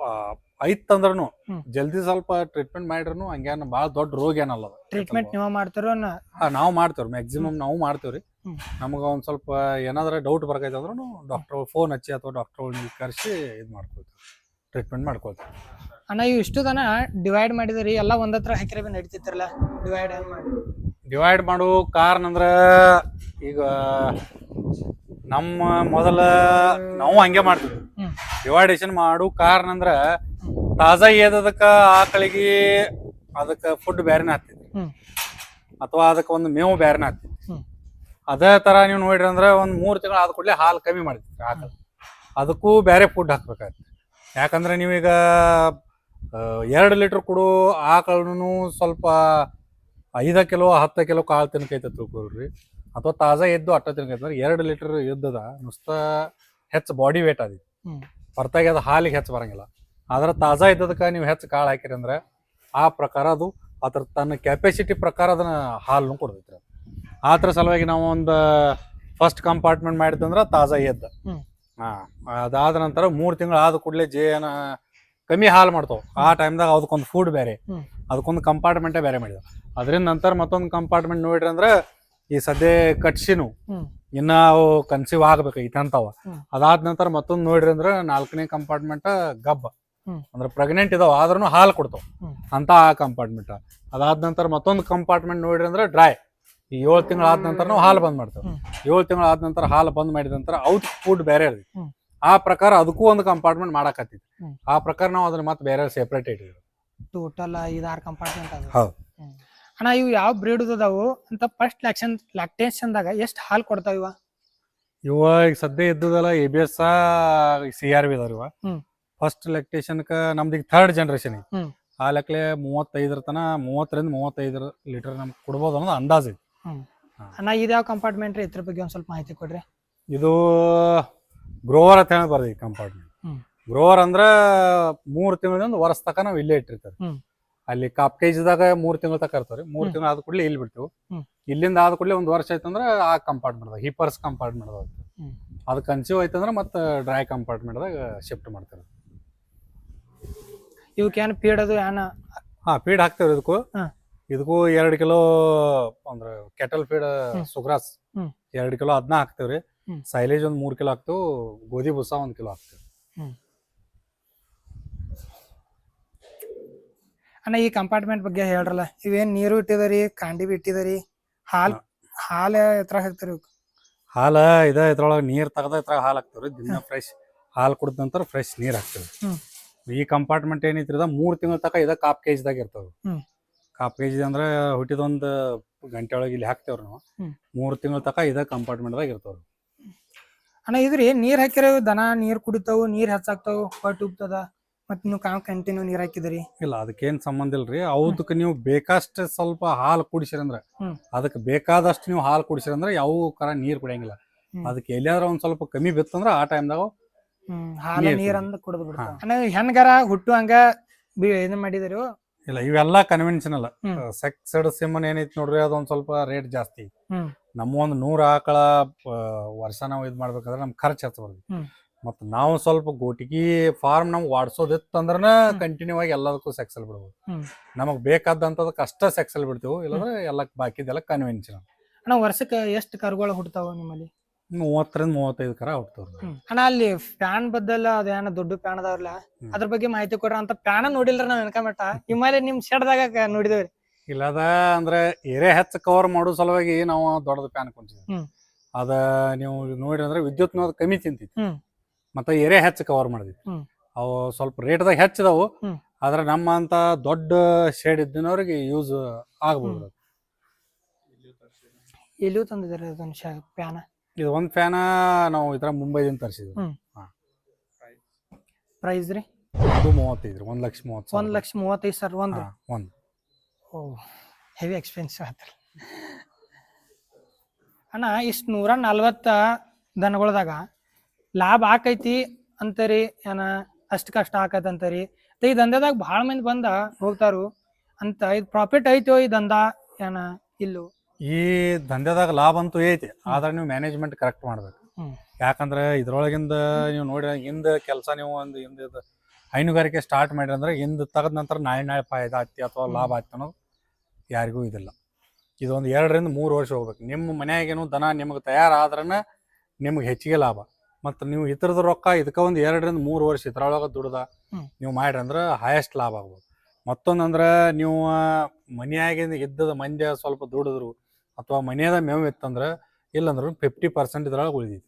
ಆ, ಐತಂದ್ರೂ. ಜಲ್ದಿ ಸ್ವಲ್ಪ ಟ್ರೀಟ್ಮೆಂಟ್ ಮಾಡಿದ್ರು ಹಂಗೇನು ಭಾಳ ದೊಡ್ಡ ರೋಗ ಏನಲ್ಲ ಅದು. ಟ್ರೀಟ್ಮೆಂಟ್ ನೀವು ಮಾಡ್ತಾರೋ ಹಾ ನಾವು ಮಾಡ್ತೇವ್ರಿ ಮ್ಯಾಕ್ಸಿಮಮ್ ನಾವು ಮಾಡ್ತೇವ್ರಿ ಹ್ಮ್. ನಮ್ಗೆ ಒಂದ್ ಸ್ವಲ್ಪ ಏನಾದ್ರ ಡೌಟ್ ಬರಕೈತೆ ಅಂದ್ರೂ ಡಾಕ್ಟರ್ ಫೋನ್ ಹಚ್ಚಿ ಅಥವಾ ಡಾಕ್ಟರ್ ಕರೆಸಿ ಇದು ಮಾಡ್ಕೊಳ್ತೀವಿ ಟ್ರೀಟ್ಮೆಂಟ್ ಮಾಡ್ಕೊಳ್ತೀವಿ ಅಣ್ಣ ಇವು ಇಷ್ಟು ದನ ಡಿವೈಡ್ ಮಾಡಿದ್ರಿ ಎಲ್ಲ ಒಂದತ್ರ ಹಾಕಿರ ಬಿ ನಡೀತಿತ್ತಿರಲ್ಲ ಡಿವೈಡ್ ಮಾಡಿ ಡಿವೈಡ್ ಮಾಡೋ ಕಾರಣ ಅಂದ್ರ ಈಗ ನಮ್ಮ ಮೊದಲ ನಾವು ಹಂಗೆ ಮಾಡ್ತೀವಿ ಹ್ಮ್. ಡಿವೈಡೇಷನ್ ಮಾಡು ಕಾರಣ ಅಂದ್ರ ತಾಜಾ ಏದದಕ್ಕ ಆಕಳಿಗೆ ಅದಕ್ಕ ಫುಡ್ ಬ್ಯಾರೆನ ಹಾಕ್ತಿದ್ವಿ. ಹ್ಮ್. ಅಥವಾ ಅದಕ್ಕೆ ಒಂದು ಮೇವು ಬ್ಯಾರೆನ ಹಾಕ್ತಿದ್ವಿ. ಹ್ಮ್. ಅದೇ ತರ ನೀವು ನೋಡ್ರಿ ಅಂದ್ರೆ ಒಂದ್ ಮೂರ್ ತಿಂಗಳು ಆದ ಕೂಡಲೇ ಹಾಲು ಕಮ್ಮಿ ಮಾಡಿದ್ವಿ ಆಕಳ ಅದಕ್ಕೂ ಬೇರೆ ಫುಡ್ ಹಾಕ್ಬೇಕಾಗ್ತದೆ ಯಾಕಂದ್ರೆ ನೀವೀಗ ಎರಡು ಲೀಟರ್ ಕೊಡು ಆಕಳನು ಸ್ವಲ್ಪ ಐದ ಕಿಲೋ ಹತ್ತು ಕಿಲೋ ಕಾಳು ತಿನ್ಕೈತೆ ತಿಳ್ಕೊಳ್ರಿ. ಅಥವಾ ತಾಜಾ ಎದ್ದು ಅಟ್ಟ ತಿನ್ಕೈತೆ. ಎರಡು ಲೀಟರ್ ಎದ್ದದ ನುಸ್ತ ಹೆಚ್ಚು ಬಾಡಿ ವೇಟ್ ಅದಿ ಹೊರತಾಗಿ ಅದು ಹಾಲಿಗೆ ಹೆಚ್ಚು ಬರಂಗಿಲ್ಲ. ಆದ್ರೆ ತಾಜಾ ಇದ್ದದಕ್ಕೆ ನೀವು ಹೆಚ್ಚು ಕಾಳು ಹಾಕಿರಿ ಅಂದ್ರೆ ಆ ಪ್ರಕಾರ ಅದು ಅದ್ರ ತನ್ನ ಕೆಪಾಸಿಟಿ ಪ್ರಕಾರ ಅದನ್ನ ಹಾಲನ್ನು ಕೊಡ್ತೈತ್ರಿ ಅದು. ಆ ಥರ ಸಲುವಾಗಿ ನಾವು ಒಂದು ಫಸ್ಟ್ ಕಂಪಾರ್ಟ್ಮೆಂಟ್ ಮಾಡಿದಂದ್ರೆ ತಾಜಾ ಎದ್ದ. ಹಾಂ ಅದಾದ ನಂತರ ಮೂರು ತಿಂಗಳು ಆದ ಕೂಡಲೇ ಜೇನ ಕಮ್ಮಿ ಹಾಲು ಮಾಡ್ತಾವ. ಆ ಟೈಮ್ದಾಗ ಅದಕ್ಕೊಂದು ಫುಡ್ ಬೇರೆ. ಅದಕ್ಕೊಂದು ಕಂಪಾರ್ಟ್ಮೆಂಟೇ ಬೇರೆ ಮಾಡಿದ ಅದರಿಂದ ನಂತರ ಮತ್ತೊಂದು ಕಂಪಾರ್ಟ್ಮೆಂಟ್ ನೋಡ್ರಿ ಅಂದ್ರೆ ಈ ಸದ್ಯ ಕಟ್ಸಿನು ಇನ್ನ ಅವು ಕನ್ಸಿವ್ ಆಗ್ಬೇಕು ಇತಂತವ ಅದಾದ ನಂತರ ಮತ್ತೊಂದು ನೋಡ್ರಿ ಅಂದ್ರೆ ನಾಲ್ಕನೇ ಕಂಪಾರ್ಟ್ಮೆಂಟ್ ಗಬ್ಬ. ಅಂದ್ರೆ ಪ್ರೆಗ್ನೆಂಟ್ ಇದಾವ ಆದ್ರೂ ಹಾಲು ಕೊಡ್ತಾವ. ಅಂತ ಆ ಕಂಪಾರ್ಟ್ಮೆಂಟ್ ಅದಾದ ನಂತರ ಮತ್ತೊಂದು ಕಂಪಾರ್ಟ್ಮೆಂಟ್ ನೋಡ್ರಿ ಅಂದ್ರೆ ಡ್ರೈ ಈ ಏಳು ತಿಂಗಳು ಆದ ನಂತರ ನಾವು ಹಾಲು ಬಂದ್ ಮಾಡ್ತೇವೆ. ಏಳು ತಿಂಗಳು ಆದ ನಂತರ ಹಾಲು ಬಂದ್ ಮಾಡಿದ ನಂತರ ಔಟ್ ಫುಡ್ ಬೇರೆ ಇರ್ತೈತಿ. ಆ ಪ್ರಕಾರ ಅದಕ್ಕೂ ಒಂದು ಕಂಪಾರ್ಟ್ಮೆಂಟ್ ಮಾಡಾಕತ್ತಿದ್ವಿ. ಆ ಪ್ರಕಾರ ನಾವು ಅದನ್ನ ಮತ್ತೆ ಬೇರೆ ಸೆಪರೇಟ್ ಇಟ್ಟಿದ್ವಿ. ಟೋಟಲ್ ಐದಾರು ಕಂಪಾರ್ಟ್ಮೆಂಟ್ ಹೌದು. ಅಣ್ಣ ಇವು ಯಾವ ಬ್ರೀಡ್ ಅದಾವು? ಅಂತ ಫಸ್ಟ್ ಲ್ಯಾಕ್ಷನ್ ದಾಗ ಎಷ್ಟು ಹಾಲು ಕೊಡ್ತಾವ ಇವ? ಇವ ಈಗ ಸದ್ಯ ಇದ್ದದಲ್ಲ A B S C R B ಇವ. ಫಸ್ಟ್ ಲೆಕ್ಟೇಷನ್ಕ ನಮ್ದು ಈಗ ಥರ್ಡ್ ಜನರೇಷನ್ ಐತಿ ಹ್ಮ್. ಆ ಲೆಕ್ಕಲೆ ಮೂವತ್ತೈದರ ತನ ಮೂವತ್ತರಿಂದ ಮೂವತ್ತೈದರ ಲೀಟರ್ ನಮ್ಗೆ ಕೊಡ್ಬೋದು ಅನ್ನೋದು ಅಂದಾಜ್ ಐತಿ ಅಣ್ಣ ಇದು ಯಾವ ಕಂಪಾರ್ಟ್ಮೆಂಟ್ ರೀ ಇದ್ರ ಬಗ್ಗೆ ಒಂದ್ ಸ್ವಲ್ಪ ಮಾಹಿತಿ ಕೊಡ್ರಿ ಇದು ಗ್ರೋವರ್ ಅಂತ ಹೇಳಿ ಬರ್ದಿ ಕಂಪಾರ್ಟ್ಮೆಂಟ್ ಹ್ಮ್. ಗ್ರೋವರ್ ಅಂದ್ರ ಮೂರ್ ತಿಂಗಳಿಂದ ವರ್ಷ ತಕ ನಾವು ಇಲ್ಲೇ ಇಟ್ಟಿರ್ತಾರೆ ಹ್ಮ್. ಅಲ್ಲಿ ಕಾಪ್ ಕೇಜಿದಾಗ ಮೂರ್ ತಿಂಗಳ ತಕ ಇರ್ತಾರೆ ಮೂರ್ ಹ್ಮ್. ತಿಂಗಳು ಆದ ಕೂಡಲೇ ಇಲ್ಲಿ ಬಿಡ್ತೀವಿ ಹ್ಮ್. ಇಲ್ಲಿಂದ ಆದ ಕೂಡಲೇ ಒಂದ್ ವರ್ಷ ಆಯ್ತಂದ್ರ ಆ ಕಂಪಾರ್ಟ್ಮೆಂಟ್ ಹಿಪರ್ಸ್ ಕಂಪಾರ್ಟ್ಮೆಂಟ್ ಹ್ಮ್. ಅದು ಕನ್ಸೀವ್ ಆಯ್ತಂದ್ರ ಮತ್ತೆ ಡ್ರೈ ಕಂಪಾರ್ಟ್ಮೆಂಟ್ದಾಗ ಶಿಫ್ಟ್ ಮಾಡ್ತಾರೆ ಇವಕ್ಕೆ ಏನು ಫೀಡ್ ಅದು ಏನ ಹಾ ಫೀಡ್ ಹಾಕ್ತೇವ್ರಿ ಇದಕ್ಕೂ ಹಾ. ಇದಕ್ಕೂ ಎರಡ್ ಕಿಲೋ ಅಂದ್ರ ಕೆಟಲ್ ಫೀಡ್. ಸುಗ್ರಾಸ್ ಹ್ಮ್. ಎರಡ್ ಕಿಲೋ ಅದನ್ನ ಹಾಕ್ತೇವ್ರಿ ಹ್ಮ್. ಸೈಲೇಜ್ ಒಂದ್ ಮೂರ್ ಕಿಲೋ ಹಾಕ್ತೇವ್ ಗೋಧಿ ಬುಸ ಒಂದ್ ಕಿಲೋ ಹಾಕ್ತೇವ್ ಅಣ್ಣ ಈ ಕಂಪಾರ್ಟ್ಮೆಂಟ್ ಬಗ್ಗೆ ಹೇಳ್ರಲ್ಲ ಇವೇನ್ ನೀರು ಇಟ್ಟಿದರಿ ಕಾಂಡಿ ಬಿ ಇಟ್ಟಿದರಿ ಹಾಲ್ ಹಾಲ ಎತ್ರ ಹಾಕ್ತಾರ ಹಾಲ ಇದ ಇದ್ರೊಳಗ ನೀರ್ ತೆಗ್ದ ಇದ್ರಾಗ ಹಾಲ್ ಹಾಕ್ತೇವ್ರಿ ದಿನ ಫ್ರೆಶ್ ಹಾಲ್ ಕುಡ್ದ ನಂತರ ಫ್ರೆಶ್ ನೀರ್ ಹಾಕ್ತೇವೆ ಹ್ಮ್. ಈ ಕಂಪಾರ್ಟ್ಮೆಂಟ್ ಏನೈತ್ರಿ ಮೂರ್ ತಿಂಗಳ ತಕ ಇದ ಕಾಪ್ ಕೇಜ್ದಾಗ ಇರ್ತಾವ. ಕಾಪ್ ಜಿ ಅಂದ್ರ ಹುಟ್ಟಿದೊಂದ್ ಗಂಟೆ ಒಳಗೆ ಇಲ್ಲಿ ಹಾಕ್ತೇವ್ರಿ ನಾವು. ಮೂರ್ ತಿಂಗಳ ತಕ ಇದ ಕಂಪಾರ್ಟ್ಮೆಂಟ್ದಾಗ ಇರ್ತಾವ್ರಿ ಅಣ್ಣ ಇದ್ರಿ ನೀರ್ ಹಾಕಿರೋ ದನ ನೀರ್ ಕುಡಿತಾವು ನೀರ್ ಹೆಚ್ಚಾಗ್ತಾವು ಹೊಟ್ಟೆ ಉಬ್ತದ ಮತ್ ನೀವು ಕಾವ್ ಕಂಟಿನ್ಯೂ ನೀರ್ ಹಾಕಿದ್ರಿ? ಇಲ್ಲ ಅದಕ್ಕೇನ್ ಸಂಬಂಧ ಇಲ್ರಿ. ಅವದಕ್ಕೆ ನೀವು ಬೇಕಷ್ಟು ಸ್ವಲ್ಪ ಹಾಲು ಕುಡಿಸಿರಂದ್ರ. ಅದಕ್ಕೆ ಬೇಕಾದಷ್ಟು ನೀವು ಹಾಲು ಕುಡಿಸಿರಂದ್ರ ಯಾವ ಕರ ನೀರ್ ಕುಡಿಯಂಗಿಲ್ಲ. ಅದಕ್ಕೆ ಎಲ್ಲಿಯಾದ್ರ ಒಂದ್ ಸ್ವಲ್ಪ ಕಮ್ಮಿ ಬಿತ್ತಂದ್ರ ಆ ಟೈಮ್ದಾಗ ಹಾಲ ನೀರಂದ ಕುಡ್ದು. ಬಿಡ್ತಾವ ಹಾ. ಅಣ್ಣ ಹೆಣ್ಗರ ಹುಟ್ಟುವಂಗ ಬಿ ಇದನ್ ಮಾಡಿದ್ರಿ ಇಲ್ಲ ಇವೆಲ್ಲಾ ಕನ್ವೆನ್ಷನಲ್ ಹ್ಮ್. ಸೆಕ್ಸಡ್ ಸಿಮನ್ ಏನೈತಿ ನೋಡ್ರಿ ಅದೊಂದ್ ಸ್ವಲ್ಪ ರೇಟ್ ಜಾಸ್ತಿ. ನಮ್ಮ ಒಂದ್ ನೂರ ಆಕಳ ವರ್ಷ ನಾವು ಇದ್ ಮಾಡ್ಬೇಕಂದ್ರೆ ನಮ್ ಖರ್ಚು ಹೆಚ್ಚು ಮತ್ತ. ನಾವು ಸ್ವಲ್ಪ ಗೋಟಿಗಿ ಫಾರ್ಮ್ ನಮ್ಗೆ ವಾಡ್ಸೋದಿತ್ತಂದ್ರನ. ಕಂಟಿನ್ಯೂ ಆಗಿ ಎಲ್ಲದಕ್ಕೂ ಸೆಕ್ಸಲ್ ಬಿಡ್ಬೋದು ನಮಗ್ ನಮಗ್ ಬೇಕಾದಂತದಕ್ಕೆ ಅಷ್ಟ ಸೆಕ್ಸಲ್ ಬಿಡ್ತೀವಿ ಇಲ್ಲಾಂದ್ರೆ ಎಲ್ಲ ಬಾಕಿದೆಲ್ಲ ಕನ್ವೆನ್ಷನಲ್ ಅಣ್ಣ ವರ್ಷಕ್ಕೆ ಎಷ್ಟು ಕರುಗಳು ಹುಡ್ತಾವ ನಿಮ್ಮಲ್ಲಿ ಮೂವತ್ತರಿಂದ ಮೂವತ್ತೈದು ಕರ ಹೋಗ್ತಾವ್ರಿ ಅಣ್ಣ ಅಲ್ಲಿ ಫ್ಯಾನ್ ಬದ್ದಲ್ಲ ಅದೇನ ದೊಡ್ಡ ಫ್ಯಾನ್ ಅದಾವ್ರಲ್ಲ. ಅದ್ರ ಬಗ್ಗೆ ಮಾಹಿತಿ ಕೊಡ್ರ ಅಂತ ಫ್ಯಾನ್ ನೋಡಿಲ್ರ ನಾವ್ ಎನ್ಕ ಮಟ್ಟ. ಹಿಮಾಲಯ ನಿಮ್ ಶೆಡ್ದಾಗ ನೋಡಿದೇವ್ರಿ. ಇಲ್ಲದ ಅಂದ್ರೆ ಏರಿಯಾ ಹೆಚ್ಚ ಕವರ್ ಮಾಡೋ ಸಲುವಾಗಿ ನಾವು ದೊಡ್ಡದು ಫ್ಯಾನ್ ಕುಂತಿದ್ವಿ ಅದ ನೀವು ನೋಡಿ ಅಂದ್ರೆ ವಿದ್ಯುತ್ ಕಮ್ಮಿ ತಿಂತಿತ್ತು ಮತ್ತ ಏರಿಯಾ ಹೆಚ್ಚು ಕವರ್ ಮಾಡಿದ್ವಿ. ಅವು ಸ್ವಲ್ಪ ರೇಟ್ದಾಗ ಹೆಚ್ಚಿದವು. ಆದ್ರೆ ನಮ್ಮ ಅಂತ ದೊಡ್ಡ ಶೇಡ್ ಇದ್ದಿನವ್ರಿಗೆ ಯೂಸ್ ಆಗ್ಬೋದು. ಇಲ್ಲಿ ಎಲ್ಲಿಯೂ ತಂದಿದ್ದಾರೆ ಫ್ಯಾನ್ ಇದು ಒಂದು ಫ್ಯಾನ ನಾವು ಈ ಥರ ಮುಂಬೈದಿಂದ ತರಿಸಿದ್ವಿ. ಹ್ಮ್. ಪ್ರೈಸ್ ರೀ? ಅದು ಮೂವತ್ತೈದು ರೀ ಒಂದ್ ಲಕ್ಷ ಮೂವತ್ತು ಒಂದ್ ಲಕ್ಷ ಮೂವತ್ತೈದು ಸರ್ ಒಂದು ಒಂದು. ಓ ಹೆವಿ ಎಕ್ಸ್ಪೆನ್ಸಿವ್ ಆತ್ರಿ. ಅಣ್ಣ ಇಷ್ಟು ನೂರ ನಲ್ವತ್ತ ದನಗಳದಾಗ ಲಾಭ ಆಕೈತಿ ರೀ ಏನ ಅಷ್ಟು ಕಷ್ಟ ಆಕೈತಿ ಅಂತಾರಿ? ಈ ದಂಧೆದಾಗ ಭಾಳ ಮಂದಿ ಬಂದ ಹೋಗ್ತಾರು ಅಂತ ಇದು ಪ್ರಾಫಿಟ್ ಐತೋ ಈ ದಂಧ ಏನ ಇಲ್ಲೋ? ಈ ದಂಧೆದಾಗ ಲಾಭ ಅಂತೂ ಐತಿ ಆದ್ರೆ ನೀವು ಮ್ಯಾನೇಜ್ಮೆಂಟ್ ಕರೆಕ್ಟ್ ಮಾಡ್ಬೇಕು. ಯಾಕಂದ್ರೆ ಇದ್ರೊಳಗಿಂದ ನೀವು ನೋಡಿ ಹಿಂದ ಕೆಲಸ ನೀವು ಒಂದು ಹಿಂದ ಹೈನುಗಾರಿಕೆ ಸ್ಟಾರ್ಟ್ ಮಾಡಿರಿ ಅಂದ್ರೆ ಹಿಂದ ತೆಗೆದ ನಂತರ ನಾಳೆ ನಾಳೆ ಫಾಯ್ದ ಆಯ್ತಿ ಅಥವಾ ಲಾಭ ಆಯ್ತು ಅನ್ನೋದು ಯಾರಿಗೂ ಇದಿಲ್ಲ. ಇದೊಂದು ಎರಡರಿಂದ ಮೂರು ವರ್ಷ ಹೋಗ್ಬೇಕು. ನಿಮ್ಮ ಮನೆಯಾಗೇನು ದನ ನಿಮಗೆ ತಯಾರಾದ್ರನ ನಿಮ್ಗೆ ಹೆಚ್ಚಿಗೆ ಲಾಭ. ಮತ್ತು ನೀವು ಇತರದ ರೊಕ್ಕ ಇದಕ್ಕೆ ಒಂದು ಎರಡರಿಂದ ಮೂರು ವರ್ಷ ಇದ್ರೊಳಗೆ ದುಡ್ದ ನೀವು ಮಾಡ್ರಿ ಅಂದ್ರೆ ಹೈಯೆಸ್ಟ್ ಲಾಭ ಆಗ್ಬೋದು. ಮತ್ತೊಂದಂದ್ರೆ ನೀವು ಮನೆಯಾಗಿಂದ ಇದ್ದದ ಮಂದಿ ಸ್ವಲ್ಪ ದುಡಿದ್ರು ಅಥವಾ ಮನೆಯದ ಮೇವು ಇತ್ತಂದ್ರೆ ಇಲ್ಲಂದ್ರೂ ಫಿಫ್ಟಿ ಪರ್ಸೆಂಟ್ ಇದ್ರೊಳಗೆ ಉಳಿದೈತಿ.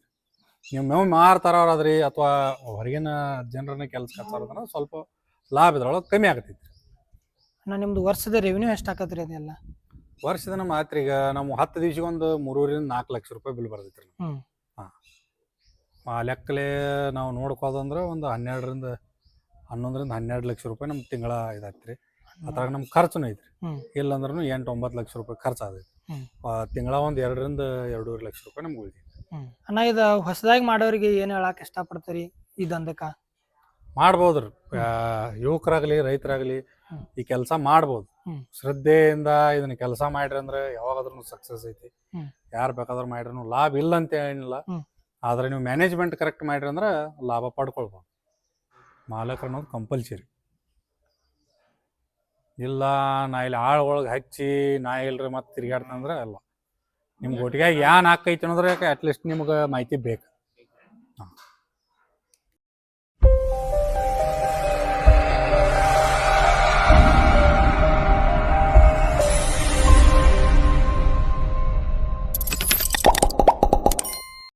ನೀವು ಮೇವು ಮಾರ್ತಾರವ್ರಾದ್ರಿ ಅಥವಾ ಹೊರಗಿನ ಜನರನ್ನ ಕೆಲಸ ಕಚ್ಚಾರದ್ರ ಸ್ವಲ್ಪ ಲಾಭ ಇದ್ರೊಳಗೆ ಕಮ್ಮಿ ಆಗ್ತೈತಿ ಅಣ್ಣ ನಿಮ್ದು ವರ್ಷದ ರೆವಿನ್ಯೂ ಎಷ್ಟು ಆಕತ್ರಿ ಅದೆಲ್ಲ? ವರ್ಷದ ನಮ್ಮ ಮಾತ್ರ ಈಗ ನಮ್ಮ ಹತ್ತು ದಿವ್ಸಕ್ಕೆ ಒಂದು ಮೂರೂರಿಂದ ನಾಲ್ಕು ಲಕ್ಷ ರೂಪಾಯಿ ಬಿಲ್ ಬರ್ತೈತ್ರಿ ಹ್ಮ್. ಹಾಂ. ಆ ಲೆಕ್ಕಲೆ ನಾವು ನೋಡ್ಕೋದಂದ್ರೆ ಒಂದು ಹನ್ನೆರಡರಿಂದ ಹನ್ನೊಂದರಿಂದ ಹನ್ನೆರಡು ಲಕ್ಷ ರೂಪಾಯಿ ನಮ್ಮ ತಿಂಗಳ ಇದಾಯ್ತು ಅದ್ರಾಗ ನಮ್ಮ ಖರ್ಚುನು ಐತ್ರಿ. ಹ್ಮ್. ಇಲ್ಲಂದ್ರೂ ಎಂಟು ಒಂಬತ್ತು ಲಕ್ಷ ರೂಪಾಯಿ ಖರ್ಚು ಆಗೈತಿ. ತಿಂಗಳ ಒಂದ್ ಎರಡರಿಂದ ಎರಡೂವರೆ ಲಕ್ಷ ರೂಪಾಯಿ ನಮ್ಗೆ ಉಳಿದೈತಿ ಹ್ಮ್. ಅಣ್ಣ ಇದು ಹೊಸದಾಗಿ ಮಾಡೋರಿಗೆ ಏನ್ ಹೇಳಕ್ ಇಷ್ಟಪಡ್ತೀರಿ ಈ ದಂಧಕ್ಕ ಮಾಡ್ಬೋದ್ರಿ ಆ, ಯುವಕರಾಗ್ಲಿ ರೈತರಾಗ್ಲಿ ಹ್ಮ್. ಈ ಕೆಲಸ ಮಾಡ್ಬೋದು ಹ್ಮ್. ಶ್ರದ್ಧೆಯಿಂದ ಇದನ್ನ ಕೆಲಸ ಮಾಡ್ರಿ ಅಂದ್ರೆ ಯಾವಾಗಾದ್ರೂ ಸಕ್ಸಸ್ ಐತಿ ಹ್ಮ್. ಯಾರು ಬೇಕಾದ್ರೂ ಮಾಡ್ರಿ ಲಾಭ ಇಲ್ಲ ಅಂತ ಏನಿಲ್ಲ ಹ್ಮ್. ಆದ್ರೆ ನೀವು ಮ್ಯಾನೇಜ್ಮೆಂಟ್ ಕರೆಕ್ಟ್ ಮಾಡ್ರಿ ಅಂದ್ರೆ ಲಾಭ ಪಡ್ಕೊಳ್ಬೋದು ಮಾಲಕರು ಅನ್ನೋದು ಕಂಪಲ್ಸರಿ ಇಲ್ಲ, ನಾ ಇಲ್ಲಿ ಆಳ್ ಒಳಗೆ ಹಚ್ಚಿ, ನಾ ಇಲ್ರಿ ಮತ್ತೆ ತಿರ್ಗಾಡ್ತಂದ್ರೆ ಅಲ್ಲ. ನಿಮ್ಗೆ ಒಟ್ಟಿಗೆ ಏನ್ ಹಾಕೈತಿ ಅನ್ನೋದ್ರೆ ಅಟ್ಲೀಸ್ಟ್ ನಿಮ್ಗೆ ಮಾಹಿತಿ ಬೇಕು. ಹಾಂ.